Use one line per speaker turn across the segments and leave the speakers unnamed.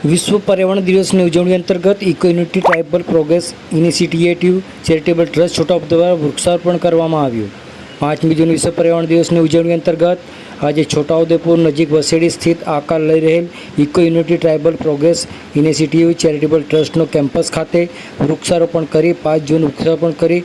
વિશ્વ પર્યાવરણ દિવસની ઉજવણી અંતર્ગત eco unity tribal progress initiative charitable trust છોટાઉપ દ્વારા વૃક્ષારોપણ કરવામાં આવ્યું. પાંચમી જૂન વિશ્વ પર્યાવરણ દિવસની ઉજવણી અંતર્ગત આજે છોટાઉદેપુર નજીક વસેડી સ્થિત આકાર લઈ રહેલ eco unity tribal progress initiative charitable ટ્રસ્ટનો campus ખાતે વૃક્ષારોપણ કરી, પાંચ જૂન વૃક્ષારોપણ કરી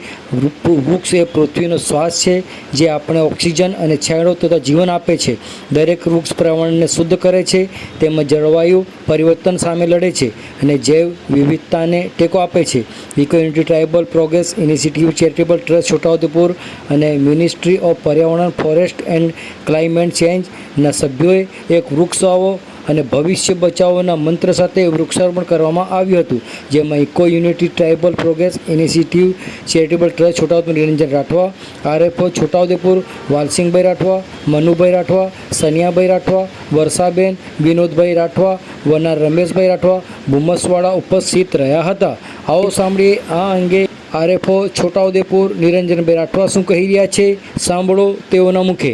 વૃક્ષ એ પૃથ્વીનો શ્વાસ છે, જે આપણે ઓક્સિજન અને છાંયડો તથા જીવન આપે છે. દરેક વૃક્ષ પર્યાવરણને શુદ્ધ કરે છે, તેમજ જળવાયુ પરિવર્તન સામે લડે છે અને જૈવ વિવિધતાને ટેકો આપે છે. Eco unity tribal progress initiative charitable trust Chhota Udepur અને મિનિસ્ટ્રી ઓફ પર્યાવરણ, ફોરેસ્ટ એન્ડ ક્લાઇમેટ ચેન્જના સભ્યોએ એક વૃક્ષ વાવો અને ભવિષ્ય બચાવોના મંત્ર સાથે વૃક્ષારોપણ કરવામાં આવ્યું હતું, જેમાં eco unity tribal progress initiative, charitable trust Chhota Udepur, Niranjan Rathwa, RFO Chhota Udepur, Walsinhbhai Rathwa, Manubhai Rathwa, Saniyabhai Rathwa, Varshaben, Vinodbhai Rathwa વનાર Rameshbhai Rathwa ભૂમસવાડા ઉપસ્થિત રહ્યા હતા. આવો સાંભળીએ આ અંગે આરએફઓ છોટાઉદેપુર નિરંજનભાઈ રાઠવા શું કહી રહ્યા છે? સાંભળો તેઓના મુખે.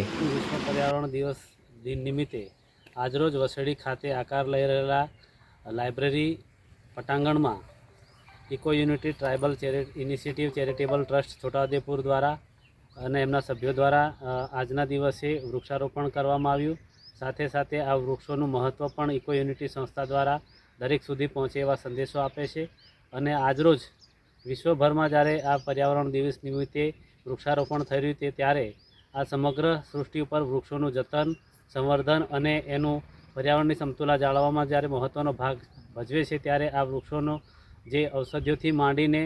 પર્યાવરણ દિવસ દિન નિમિત્તે આજરોજ વસેડી ખાતે આકાર લઈ રહેલા લાઇબ્રેરી પટાંગણમાં ઇકો યુનિટી ટ્રાઇબલ ચેરિ ઇનિશિયેટિવ ચેરિટેબલ ટ્રસ્ટ છોટાઉદેપુર દ્વારા અને એમના સભ્યો દ્વારા આજના દિવસે વૃક્ષારોપણ કરવામાં આવ્યું. સાથે સાથે આ વૃક્ષોનું મહત્ત્વ પણ ઇકો યુનિટી સંસ્થા દ્વારા દરેક સુધી પહોંચે એવા સંદેશો આપે છે. અને આજરોજ વિશ્વભરમાં જ્યારે આ પર્યાવરણ દિવસ નિમિત્તે વૃક્ષારોપણ થઈ રહ્યું તે ત્યારે આ સમગ્ર સૃષ્ટિ ઉપર વૃક્ષોનું જતન, સંવર્ધન અને એનું પર્યાવરણની સમતુલા જાળવવામાં જ્યારે મહત્ત્વનો ભાગ ભજવે છે, ત્યારે આ વૃક્ષોનો જે ઔષધિઓથી માંડીને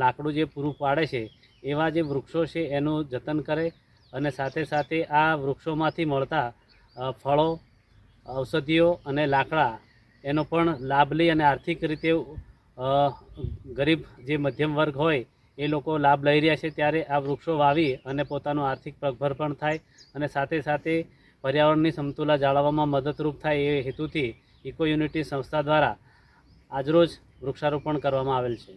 લાકડું જે પૂરું પાડે છે, એવા જે વૃક્ષો છે, એનું જતન કરે અને સાથે સાથે આ વૃક્ષોમાંથી મળતા ફળો, ઔષધિઓ અને લાકડા, એનો પણ લાભ લઈ અને આર્થિક રીતે ગરીબ જે મધ્યમ વર્ગ હોય, એ લોકો લાભ લઈ રહ્યા છે ત્યારે આ વૃક્ષો વાવી અને પોતાનું આર્થિક પગભર પણ થાય અને સાથે સાથે પર્યાવરણની સમતુલા જાળવવામાં મદદરૂપ થાય એ હેતુથી ઇકો યુનિટી સંસ્થા દ્વારા આજરોજ વૃક્ષારોપણ કરવામાં આવેલ છે.